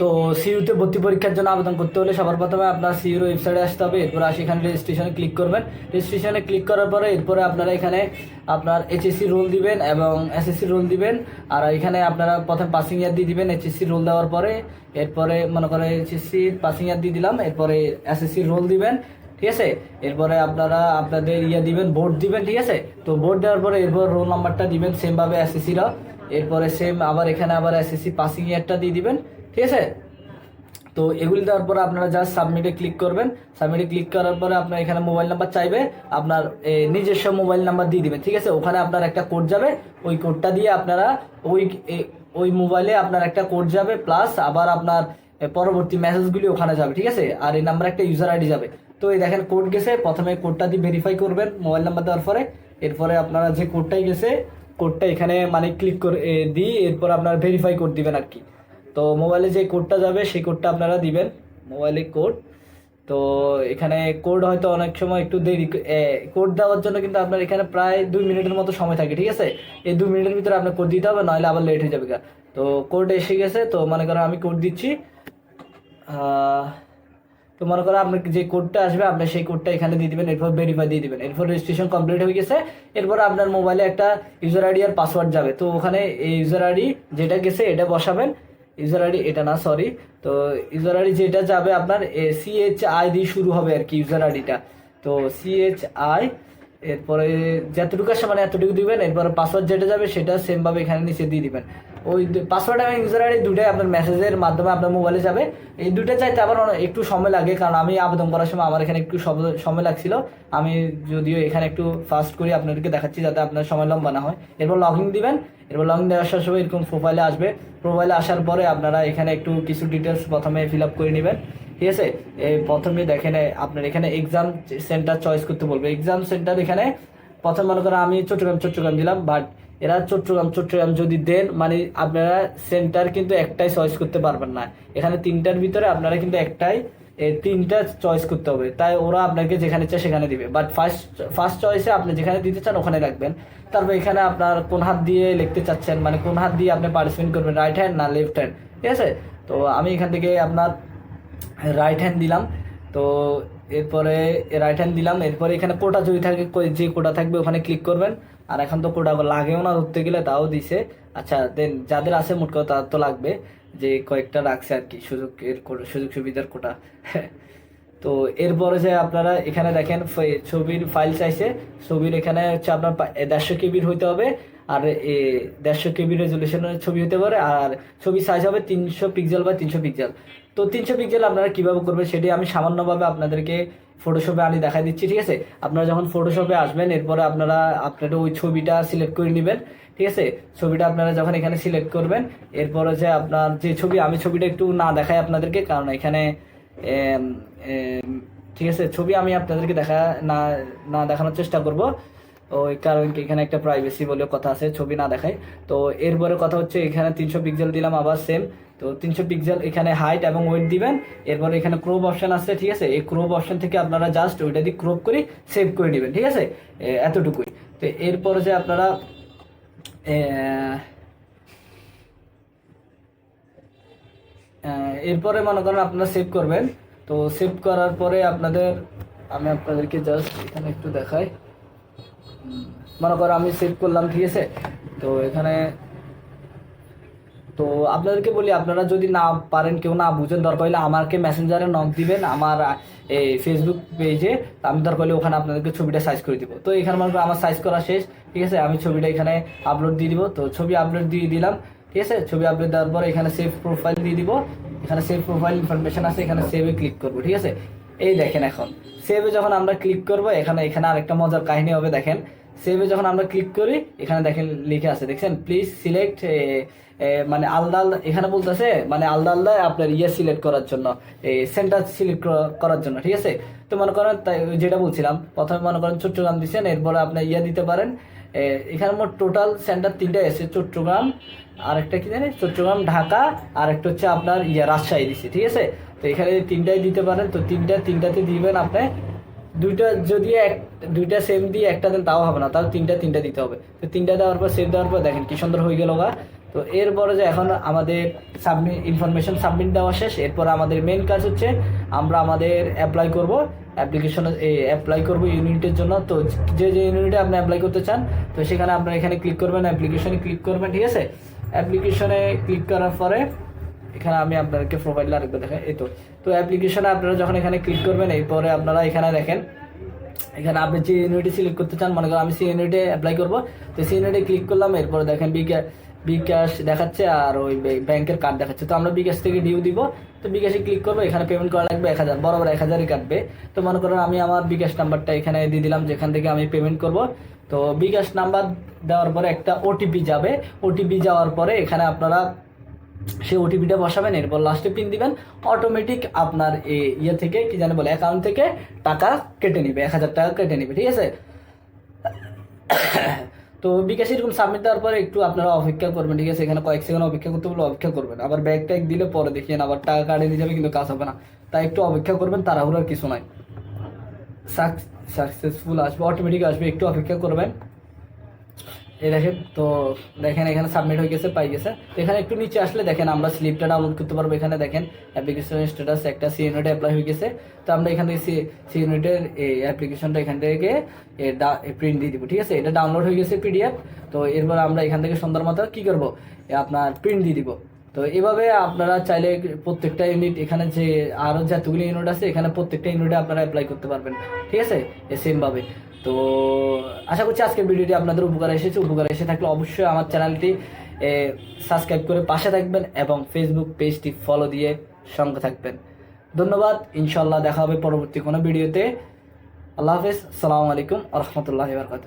তো সিইউতে ভর্তি পরীক্ষার জন্য আবেদন করতে হলে সবার প্রথমে আপনার সিইউর ওয়েবসাইটে আসতে হবে, এরপরে আসে এখানে রেজিস্ট্রেশনে ক্লিক করবেন। রেজিস্ট্রেশনে ক্লিক করার পরে এরপরে আপনারা এখানে আপনার এইচএসসি রোল দিবেন এবং এসএসসি রোল দিবেন। আর এখানে আপনারা প্রথম পাসিং ইয়ার দিয়ে দিবেন এইচএসসি রোল দেওয়ার পরে, এরপরে মনে করে এইচএসসি পাসিং ইয়ার দিয়ে দিলাম, এরপরে এসএসসি রোল দিবেন, ঠিক আছে? এরপরে আপনারা আপনাদের ইয়ে দিবেন বোর্ড দিবেন, ঠিক আছে? তো বোর্ড দেওয়ার পরে এরপর রোল নাম্বারটা দিবেন সেমভাবে এসএসসিরা এরপরে সেম আবার এখানে আবার এসএসসি পাসিং ইয়ারটা দিয়ে দিবেন। ঠিক আছে? তো এগুলি দেওয়ার পরে আপনারা জাস্ট সাবমিটে ক্লিক করবেন। সাবমিটে ক্লিক করার পরে আপনার এখানে মোবাইল নাম্বার চাইবে, আপনার নিজস্ব মোবাইল নাম্বার দিয়ে দিবেন ঠিক আছে? ওখানে আপনার একটা কোড যাবে, ওই কোডটা দিয়ে আপনারা ওই ওই মোবাইলে আপনার একটা কোড যাবে প্লাস আবার আপনার পরবর্তী মেসেজগুলি ওখানে যাবে, ঠিক আছে? আর এই নাম্বার একটা ইউজার আইডি যাবে। তো এই দেখেন কোড গেছে, প্রথমে কোডটা দিয়ে ভেরিফাই করবেন মোবাইল নাম্বার দেওয়ার পরে। এরপরে আপনারা যে কোডটাই গেছে কোডটা এখানে মানে ক্লিক করে দিই এরপর আপনার ভেরিফাই কোড দিবেন আর কি। তো মোবাইলে যে কোডটা যাবে, সেই কোডটা আপনারা দিবেন মোবাইলে কোড তো এখানে কোড হয়তো অনেক সময় একটু দেরি কোড দেওয়ার জন্য কিন্তু আপনার এখানে প্রায় দুই মিনিটের মতো সময় থাকে, ঠিক আছে? এই দুই মিনিটের ভিতরে আপনার কোড দিতে হবে নইলে আবার লেট হয়ে যাবে তো কোড এসে গেছে, তো মনে করো আমি কোড দিচ্ছি। তো মনে করো আপনার যে কোডটা আসবে, আপনি সেই কোডটা এখানে দিয়ে দিবেন, এরপর ভেরিফাই দিয়ে দিবেন। এরপর রেজিস্ট্রেশন কমপ্লিট হয়ে গেছে, এরপর আপনার মোবাইলে একটা ইউজার আইডি আর পাসওয়ার্ড যাবে। তো ওখানে এই ইউজার আইডি যেটা গেছে, এটা বসাবেন। ইউজার আইডি এটা না সরি তো ইউজার আইডি যেটা যাবে আপনার সিএইচ আই দিয়ে শুরু হবে আর কি ইউজার আইডিটা তো সিএইচ আই এরপরে যতটুকু আসে মানে এতটুকু দিবেন, এরপরে পাসওয়ার্ড যেটা যাবে সেটা সেমভাবে এখানে নিচে দিয়ে দিবেন। ওই পাসওয়ার্ড এবং ইউজার আইডি দুটাই আপনার মেসেজের মাধ্যমে আপনার মোবাইলে যাবে। এই দুটো চাইতে আবার একটু সময় লাগে, কারণ আমি আবেদন করার সময় আমার এখানে একটু সময় লাগছিল। আমি যদিও এখানে একটু ফাস্ট করে, আপনাদেরকে দেখাচ্ছি যাতে আপনার সময় লম্বা না হয়। এরপর লগ ইন দিবেন। এরপর লগ ইন দেওয়ার সময় এরকম প্রোফাইলে আসবে। প্রোফাইলে আসার পরে আপনারা এখানে একটু কিছু ডিটেলস প্রথমে ফিল আপ করে নেবেন। ঠিক আছে? এই প্রথমে দেখেন আপনার এখানে এক্সাম সেন্টার চয়েস করতে বলবে। এক্সাম সেন্টার এখানে প্রথম মনে করেন আমি চট্টগ্রাম চট্টগ্রাম দিলাম বাট এরা চট্টগ্রাম চট্টগ্রাম যদি দেন মানে আপনারা সেন্টার কিন্তু একটাই চয়েস করতে পারবেন না। এখানে তিনটার ভিতরে আপনারা কিন্তু একটাই তিনটা চয়েস করতে হবে। তাই ওরা আপনাকে যেখানে চায় সেখানে দিবে। বাট ফার্স্ট ফার্স্ট চয়েসে আপনি যেখানে দিতে চান, ওখানে রাখবেন। তারপর এখানে আপনার কোন হাত দিয়ে লিখতে চাচ্ছেন মানে কোন হাত দিয়ে আপনি পার্টিসিপেট করবেন রাইট হ্যান্ড না লেফট হ্যান্ড ঠিক আছে? তো আমি এখান থেকে আপনার রাইট হ্যান্ড দিলাম। তো এরপরে রাইট হ্যান্ড দিলাম, এরপরে এখানে কোটা যদি থাকে যে কোটা থাকবে ওখানে ক্লিক করবেন। আর এখন তো কোটা লাগেও না ধরতে গেলে, তাও দিছে। আচ্ছা দেন যাদের আছে মোট কথা তার তো লাগবে, যে কয়েকটা রাখছে আর কি, সুযোগ এর সুযোগ সুবিধার কোটা। তো এরপরে যে আপনারা এখানে দেখেন ছবির ফাইল চাইছে, ছবির এখানে হচ্ছে আপনার দেড়শো কেবির হইতে হবে। আর এ, দেড়শো কেবি রেজলিউশনের ছবি হতে পারে আর ছবি সাইজ হবে তিনশো পিক্সেল বা তিনশো পিক্সেল তো তিনশো পিক্সেল আপনারা কীভাবে করবেন সেটি আমি সামান্যভাবে আপনাদেরকে ফটোশপে আমি দেখাই দিচ্ছি ঠিক আছে? আপনারা যখন ফটোশপে আসবেন এরপরে আপনারা আপনারা ওই ছবিটা সিলেক্ট করে নেবেন ঠিক আছে? ছবিটা আপনারা যখন এখানে সিলেক্ট করবেন এরপরে যে আপনার যে ছবি আমি ছবিটা একটু না দেখাই আপনাদেরকে কারণ এখানে ঠিক আছে? ছবি আমি আপনাদেরকে দেখা না না দেখানোর চেষ্টা করব। ওই কারণ কি এখানে একটা প্রাইভেসি বলে কথা আছে, ছবি না দেখাই। তো এরপরে কথা হচ্ছে, এখানে তিনশো পিক্সেল দিলাম, আবার সেম তো তিনশো পিক্সেল এখানে হাইট এবং ওয়েট দিবেন। এরপরে এখানে ক্রোপ অপশন আছে, ঠিক আছে? এই ক্রোপ অপশন থেকে আপনারা জাস্ট ওইটা দিয়ে ক্রোপ করে সেভ করে নেবেন ঠিক আছে? এতটুকুই। তো এরপরে যে আপনারা এরপরে মনে করেন আপনারা সেভ করবেন। তো সেভ করার পরে আপনাদের, আমি আপনাদেরকে জাস্ট এখানে একটু দেখাই। মনে করো আমি সেভ করলাম, ঠিক আছে? তো এখানে তো আপনাদেরকে বলি, আপনারা যদি না পারেন, কেউ না বুঝেন, দরকার হলে আমাকে মেসেঞ্জারে নক দিবেন, আমার এই ফেসবুক পেজে আমি দরকার হলে ওখানে আপনাদেরকে ছবিটা সাইজ করে দিব। তো এখানে মনে আমার সাইজ করা শেষ, ঠিক আছে? আমি ছবিটা এখানে আপলোড দিয়ে দিব। তো ছবি আপলোড দিয়ে দিলাম, ঠিক আছে? ছবি আপলোড দেওয়ার পর এখানে সেভ প্রোফাইল দিয়ে দিব। এখানে সেভ প্রোফাইল ইনফরমেশন আছে, এখানে সেভে ক্লিক করব, ঠিক আছে? এই দেখেন এখন। সেভে যখন আমরা ক্লিক করব, এখানে এখানে আরেকটা মজার কাহিনী হবে, দেখেন। সেভে যখন আমরা ক্লিক করি, এখানে দেখেন লিখে আছে, দেখছেন? প্লিজ সিলেক্ট মানে আলাদা আলাদা, এখানে বলতেছে মানে আলাদা আলাদা আপনার ইয়ে সিলেক্ট করার জন্য এই সেন্টার সিলেক্ট করার জন্য, ঠিক আছে? তো মনে করেন, তাই যেটা বলছিলাম, প্রথমে মনে করেন চট্টগ্রাম দিচ্ছেন এরপরে আপনার ইয়ে দিতে পারেন এখানে মোট টোটাল সেন্টার তিনটা এসে চট্টগ্রাম আর একটা কি জানি? চট্টগ্রাম, ঢাকা আর একটা হচ্ছে আপনার ইয়ে রাজশাহী দিচ্ছে ঠিক আছে? তো এখানে তিনটাই দিতে পারেন। তো তিনটা, তিনটাতে দিবেন আপনি। দুইটা যদি এক, দুইটা সেম দিয়ে একটা দেন, তাও হবে না। তাও তিনটা তিনটা দিতে হবে। তো তিনটা দেওয়ার পর সেভ দেওয়ার পর দেখেন কি সুন্দর হয়ে গেল গা। তো এরপরে যে এখন আমাদের সাবমিট ইনফরমেশন সাবমিট দেওয়া শেষ। এরপর আমাদের মেন কাজ হচ্ছে, আমরা আমাদের অ্যাপ্লাই করব। অ্যাপ্লিকেশনে অ্যাপ্লাই করব ইউনিটের জন্য। তো যে যে ইউনিটে আপনি অ্যাপ্লাই করতে চান, তো সেখানে আপনারা এখানে ক্লিক করবেন অ্যাপ্লিকেশনে ক্লিক করবেন, ঠিক আছে? অ্যাপ্লিকেশনে ক্লিক করার পরে এখানে আমি আপনাদেরকে প্রোফাইলটা আরেকবার দেখাই এই তো। তো অ্যাপ্লিকেশনে আপনারা যখন এখানে ক্লিক করবেন, এরপরে আপনারা এখানে দেখেন, এখানে আপনি যে ইউনিটে সিলেক্ট করতে চান, মনে করেন আমি সি ইউনিটে অ্যাপ্লাই করব। তো সি ইউনিটে ক্লিক করলাম, এরপরে দেখেন বিকা, বিকাশ দেখাচ্ছে আর ওই ব্যাংকের কার্ড দেখাচ্ছে। তো আমরা বিকাশ থেকে ডিউ দিব। তো বিকাশে ক্লিক করব, এখানে পেমেন্ট করা লাগবে এক হাজার, বরাবর এক হাজারই কাটবে। তো মনে করেন আমি আমার বিকাশ নাম্বারটা এখানে দিয়ে দিলাম, যেখান থেকে আমি পেমেন্ট করব। তো বিকাশ নাম্বার দেওয়ার পরে একটা ওটিপি যাবে। ওটিপি যাওয়ার পরে এখানে আপনারা সেই ওটিপিটা বসাবেন, এরপর লাস্টে পিন দিবেন অটোমেটিক আপনার ইয়ে থেকে, কি জানে বলে অ্যাকাউন্ট থেকে টাকা কেটে নিবে, এক হাজার টাকা কেটে নিবে, ঠিক আছে? তো বিকাশ এরকম সাবমিট দেওয়ার পরে একটু আপনারা অপেক্ষা করবেন, ঠিক আছে? এখানে কয়েক সেকেন্ড অপেক্ষা করতে বলে অপেক্ষা করবেন, আবার ব্যাগ ট্যাগ দিলে পরে দেখিয়েন আবার টাকা কাটে নিয়ে যাবে, কিন্তু কাজ হবে না। তাই একটু অপেক্ষা করবেন তাড়াহুড়োর কিছু নাই। সাকসেসফুল আসবে অটোমেটিক আসবে, একটু অপেক্ষা করবেন। এই দেখেন, তো দেখেন, এখানে সাবমিট হয়ে গেছে, পাই গেছে। তো এখানে একটু নিচে আসলে দেখেন, আমরা স্লিপটা ডাউনলোড করতে পারব এখানে, দেখেন। অ্যাপ্লিকেশন স্ট্যাটাস একটা সি ইউনিটে অ্যাপ্লাই হয়ে গেছে। তো আমরা এখান থেকে ইউনিটের এই অ্যাপ্লিকেশনটা এখান থেকে প্রিন্ট দিয়ে দিব, ঠিক আছে? এটা ডাউনলোড হয়ে গেছে পিডিএফ তো এরপর আমরা এখান থেকে সুন্দর মতো কী করব? আপনার প্রিন্ট দিয়ে দিব। তো এভাবে আপনারা চাইলে প্রত্যেকটা ইউনিট এখানে যে আরও যতগুলি ইউনিট আছে, এখানে প্রত্যেকটা ইউনিটে আপনারা অ্যাপ্লাই করতে পারবেন, ঠিক আছে? সেমভাবে তো আশা করছি আজকের ভিডিওটি আপনাদের উপকার এসেছে। উপকার এসে থাকলে অবশ্যই আমার চ্যানেলটি সাবস্ক্রাইব করে পাশে থাকবেন এবং ফেসবুক পেজটি ফলো দিয়ে সঙ্গে থাকবেন। ধন্যবাদ। ইনশাল্লাহ দেখা হবে পরবর্তী কোনো ভিডিওতে। আল্লাহ হাফিজ। সালামু আলাইকুম রহমতুল্লাহ বারকাত